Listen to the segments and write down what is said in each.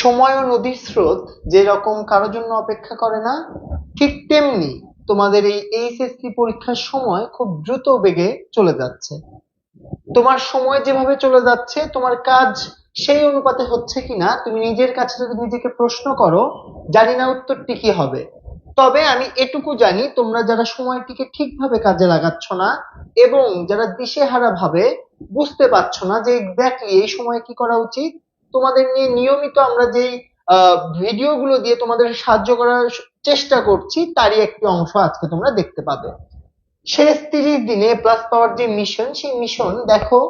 সময় ও নদীর স্রোত যেরকম কারোর জন্য অপেক্ষা করে না, ঠিক তেমনি তোমাদের এই এইচএসসি পরীক্ষার সময় খুব দ্রুত বেগে চলে যাচ্ছে। তোমার সময় যেভাবে চলে যাচ্ছে, তোমার কাজ সেই অনুপাতে হচ্ছে কিনা, তুমি নিজের কাছে যদি নিজেকে প্রশ্ন করো, জানি না উত্তরটি কি হবে। তবে আমি এটুকু জানি, তোমরা যারা সময়টিকে ঠিকভাবে কাজে লাগাচ্ছ না এবং যারা দিশেহারা ভাবে বুঝতে পারছ না যে এক্স্যাক্টলি এই সময় কি করা উচিত তোমাদের নিয়ে নিয়মিত আমরা যেই ভিডিও গুলো দিয়ে তোমাদের সাহায্য করার চেষ্টা করছি, তারই একটি অংশ আজকে তোমরা দেখতে পাবে। শেষ তিরিশ দিনে প্লাস পাওয়ার যে মিশন সেই মিশন দেখো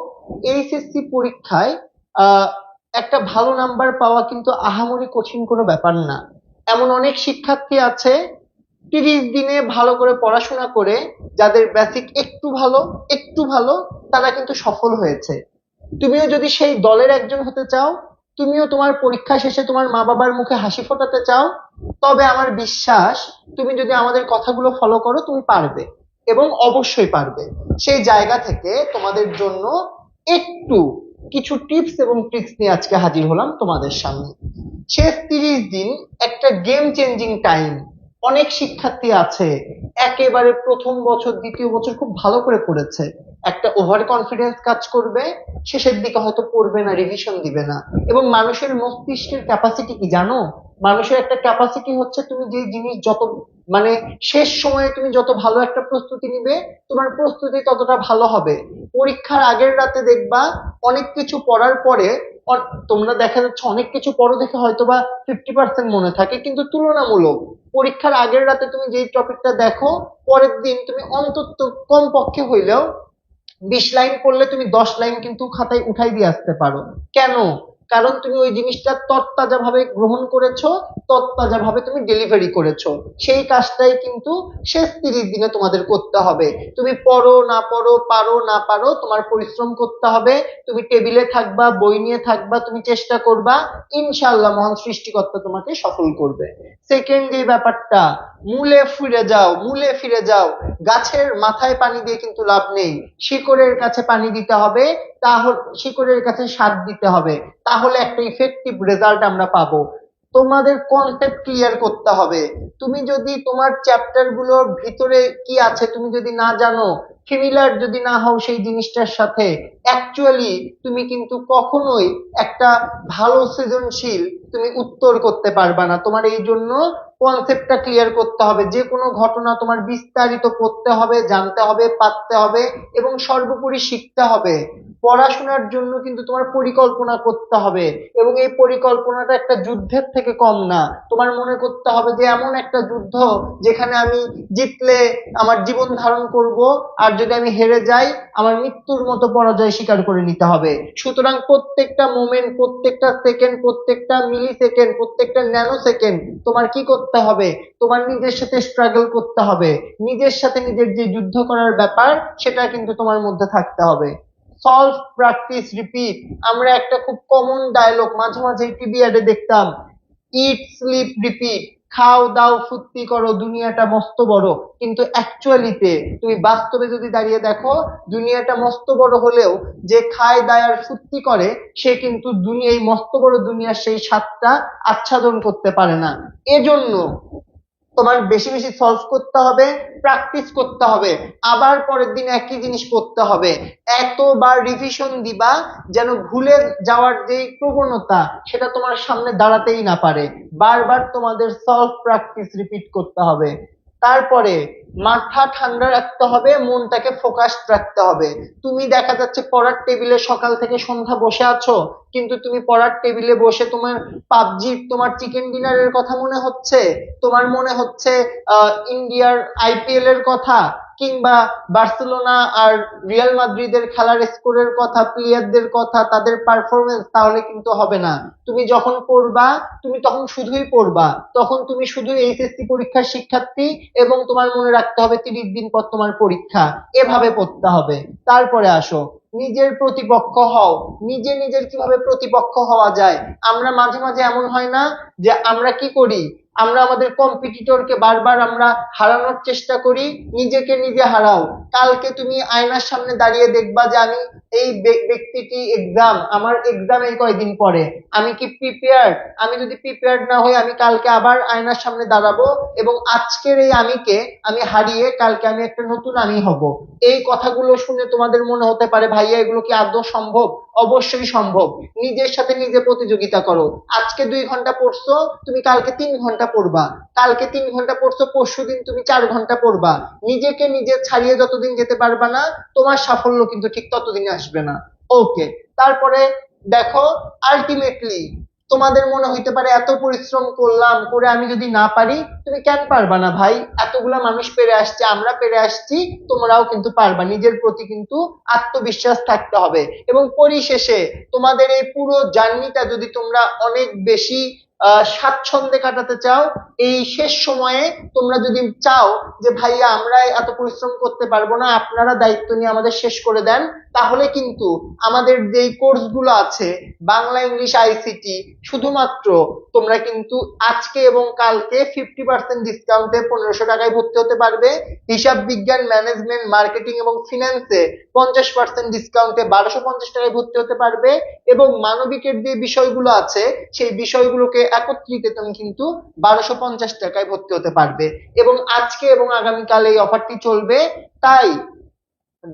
এইচএসসি পরীক্ষায় একটা ভালো নাম্বার পাওয়া কিন্তু আহামরি কঠিন কোনো ব্যাপার না। এমন অনেক শিক্ষার্থী আছে, তিরিশ দিনে ভালো করে পড়াশোনা করে, যাদের বেসিক একটু ভালো একটু ভালো, তারা কিন্তু সফল হয়েছে। তুমিও যদি সেই দলের একজন হতে চাও তুমিও তোমার পরীক্ষা শেষে তোমার মা বাবার মুখে হাসি ফোটাতে চাও, তবে আমার বিশ্বাস তুমি যদি আমাদের কথাগুলো ফলো করো, তুমি পারবে। এবং অবশ্যই পারবে। সেই জায়গা থেকে তোমাদের জন্য একটু কিছু টিপস এবং ট্রিক্স নিয়ে আজকে হাজির হলাম তোমাদের সামনে। শেষ তিরিশ দিন একটা গেম চেঞ্জিং টাইম অনেক শিক্ষার্থী আছে, একেবারে প্রথম বছর, দ্বিতীয় বছর খুব ভালো করে পড়েছে একটা ওভার কনফিডেন্স কাজ করবে, শেষের দিকে হয়তো পড়বে না রিভিশন দিবে না। এবং মানুষের মস্তিষ্কের ক্যাপাসিটি কি জানো? মানুষের একটা ক্যাপাসিটি হচ্ছে তুমি যে জিনিস যত মানে শেষ সময়ে তুমি যত ভালো একটা প্রস্তুতি নিবে, তোমার প্রস্তুতি ততটা ভালো হবে। পরীক্ষার আগের রাতে দেখবা, অনেক কিছু পড়ার পরে তোমরা দেখা যাচ্ছে অনেক কিছু পড়ো দেখে হয়তো বা ফিফটি পার্সেন্ট মনে থাকে, কিন্তু তুলনামূলক পরীক্ষার আগের রাতে তুমি যেই টপিকটা দেখো, পরের দিন তুমি অন্তত কম পক্ষে হইলেও বিশ লাইন পড়লে তুমি দশ লাইন কিন্তু খাতায় উঠাই দিয়ে আসতে পারো। কেন? কারণ তুমি ওই জিনিসটা তরতাজা ভাবে গ্রহণ করেছ তরতাজা ভাবে তুমি ডেলিভারি করেছ। সেই কাজটাই কিন্তু শেষ তিরিশ দিনে তোমাদের করতে হবে। তুমি পড়ো, না পড়ো, পারো, না পারো, তোমার পরিশ্রম করতে হবে। তুমি টেবিলে থাকবা, বই নিয়ে থাকবা, তুমি চেষ্টা করবা, ইনশাআল্লাহ মহান সৃষ্টিকর্তা তোমাকে সফল করবে। সেকেন্ড যে ব্যাপারটা, মূলে ফিরে যাও, মূলে ফিরে যাও। গাছের মাথায় পানি দিয়ে কিন্তু লাভ নেই। শিকড়ের কাছে পানি দিতে হবে, তাহলে শিকড়ের কাছে সার দিতে হবে। তাহলে একটা ইফেক্টিভ রেজাল্ট আমরা পাবো। তোমাদের কনসেপ্ট ক্লিয়ার করতে হবে। তুমি যদি তোমার চ্যাপ্টারগুলোর ভিতরে কি আছে তুমি যদি না জানো সিমিলার যদি না হও সেই জিনিসটার সাথে অ্যাকচুয়ালি তুমি কিন্তু কখনোই একটা ভালো সৃজনশীল তুমি উত্তর করতে পারবা না। তোমার এই জন্য কনসেপ্টটা ক্লিয়ার করতে হবে। যে কোনো ঘটনা তোমার বিস্তারিত পড়তে হবে, জানতে হবে, পারতে হবে এবং সর্বোপরি শিখতে হবে। পড়াশোনার জন্য কিন্তু তোমার পরিকল্পনা করতে হবে এবং এই পরিকল্পনাটা একটা যুদ্ধের থেকে কম না। তোমার মনে করতে হবে যে এমন একটা যুদ্ধ যেখানে আমি জিতলে আমার জীবন ধারণ করব, আর যদি আমি হেরে যাই, আমার মৃত্যুর মতো পরাজয় স্বীকার করে নিতে হবে। সুতরাং প্রত্যেকটা মোমেন্ট প্রত্যেকটা সেকেন্ড প্রত্যেকটা মিলি সেকেন্ড প্রত্যেকটা ন্যানো সেকেন্ড তোমার কি করতে হবে? তোমার নিজের সাথে স্ট্রাগল করতে হবে। নিজের সাথে নিজের যে যুদ্ধ করার ব্যাপার, সেটা কিন্তু তোমার মধ্যে থাকতে হবে। সলভ প্র্যাকটিস রিপিট আমরা একটা খুব কমন ডায়লগ মাঝে মাঝে টিভি অ্যাডে দেখতাম। ইট স্লিপ রিপিট খাও, দাও, ফুর্তি করো, দুনিয়াটা মস্ত বড়। কিন্তু অ্যাকচুয়ালিতে তুমি বাস্তবে যদি দাঁড়িয়ে দেখো, দুনিয়াটা মস্ত বড় হলেও যে খায়, দায় আর ফুর্তি করে, সে কিন্তু দুনিয়া এই মস্ত বড় দুনিয়ার সেই স্বাদটা আচ্ছাদন করতে পারে না। এজন্য তোমার বেশি বেশি সলভ করতে হবে প্র্যাকটিস করতে হবে, আবার পরের দিন একই জিনিস করতে হবে। এতবার রিভিশন দিবা যেন ভুলে যাওয়ার যে প্রবণতা, সেটা তোমার সামনে দাঁড়াতেই না পারে। বারবার তোমাদের সলভ প্র্যাকটিস রিপিট করতে হবে। তারপরে মাথা ঠান্ডা রাখতে হবে, মনটাকে ফোকাস রাখতে হবে। তুমি দেখা যাচ্ছে পড়ার টেবিলে সকাল থেকে সন্ধ্যা বসে আছো, কিন্তু তুমি পড়ার টেবিলে বসে তোমার পাবজি, তোমার চিকেন ডিনারের কথা মনে হচ্ছে? তোমার মনে হচ্ছে ইন্ডিয়ার আইপিএল এর কথা? কিংবা বার্সেলোনা আর রিয়াল মাদ্রিদের খেলার স্কোরের কথা, প্লেয়ারদের কথা, তাদের পারফরমেন্স তাহলে কিন্তু হবে না। তুমি যখন পড়বা, তুমি তখন শুধুই পড়বা। তখন তুমি শুধু এইচএসসি পরীক্ষার শিক্ষার্থী এবং তোমার মনে রাখতে হবে তিরিশ দিন পর তোমার পরীক্ষা। এভাবে পড়তে হবে। তারপরে আসো। নিজের প্রতিপক্ষ হও। নিজে নিজের কীভাবে প্রতিপক্ষ হওয়া যায়? আমরা মাঝে মাঝে এমন হয় না যে আমরা কি করি? আমরা আমাদের কম্পিটিটরকে বারবার আমরা হারানোর চেষ্টা করি, নিজেকে নিজে হারাও। কালকে তুমি আয়নার সামনে দাঁড়িয়ে দেখবা যে আমি এই ব্য- ব্যক্তিটি এক্সাম আমার এক্সাম এই কয়দিন পরে? আমি কি প্রিপেয়ার আমি যদি প্রিপেয়ার্ড না হই, আমি কালকে আবার আয়নার সামনে দাঁড়াবো এবং আজকের এই আমিকে আমি হারিয়ে কালকে আমি একটা নতুন আমি হব। এই কথাগুলো শুনে তোমাদের মনে হতে পারে, ভাইয়া, এগুলো কি আদৌ সম্ভব? অবশ্যই সম্ভব। নিজের সাথে নিজে প্রতিযোগিতা করো। আজকে দুই ঘণ্টা পড়ছো, তুমি কালকে তিন ঘণ্টা পড়বা। কালকে তিন ঘণ্টা পড়ছো, পরশু দিন তুমি চার ঘণ্টা পড়বা। নিজেকে নিজে ছাড়িয়ে যতদিন যেতে পারবা না, তোমার সাফল্য কিন্তু ঠিক ততদিন আসবে না। ওকে তারপরে দেখো আলটিমেটলি তোমাদের মনে হইতে পারে এত পরিশ্রম করলাম, করে আমি যদি না পারি, তুমি কেন পারবা না ভাই? এতগুলা মানুষ পেরে আসছে, আমরা পেরে আসছি, তোমরাও কিন্তু পারবা। নিজের প্রতি কিন্তু আত্মবিশ্বাস থাকতে হবে। এবং পরিশেষে তোমাদের এই পুরো জার্নিটা যদি তোমরা অনেক বেশি স্বাচ্ছন্দ্যে কাটাতে চাও, এই শেষ সময়ে তোমরা যদি চাও যে, ভাইয়া আমরা এত পরিশ্রম করতে পারব না, আপনারা দায়িত্ব নিয়ে আমাদের শেষ করে দেন, তাহলে কিন্তু আমাদের যেই কোর্সগুলো আছে, বাংলা, ইংলিশ, আইসিটি, শুধুমাত্র তোমরা কিন্তু আজকে এবং কালকে ফিফটি পার্সেন্ট ডিসকাউন্টে পনেরোশো টাকায় ভর্তি হতে পারবে। হিসাব বিজ্ঞান ম্যানেজমেন্ট মার্কেটিং এবং ফিনান্সে পঞ্চাশ পার্সেন্ট ডিসকাউন্টে বারোশো পঞ্চাশ টাকায় ভর্তি হতে পারবে। এবং মানবিকের যে বিষয়গুলো আছে, সেই বিষয়গুলোকে একত্রিতে তুমি কিন্তু বারোশো পঞ্চাশ টাকায় ভর্তি হতে পারবে। এবং আজকে এবং আগামীকাল এই অফারটি চলবে। তাই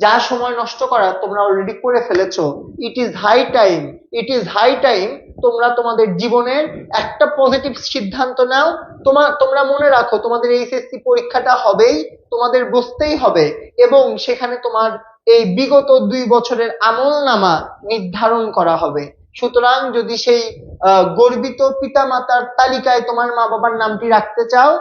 যা সময় নষ্ট করার তোমরা অলরেডি করে ফেলেছো। It is high time it is high time তোমরা তোমাদের জীবনের একটা পজিটিভ সিদ্ধান্ত নাও। তোমার তোমরা মনে রাখো, তোমাদের এইচএসসি পরীক্ষাটা হবেই, তোমাদের বসতেই হবে। এবং সেখানে তোমার এই বিগত দুই বছরের আমল নামা নির্ধারণ করা হবে। সুতরাং যদি সেই গর্বিত পিতামাতার তালিকায় তোমার মা বাবার নামটি রাখতে চাও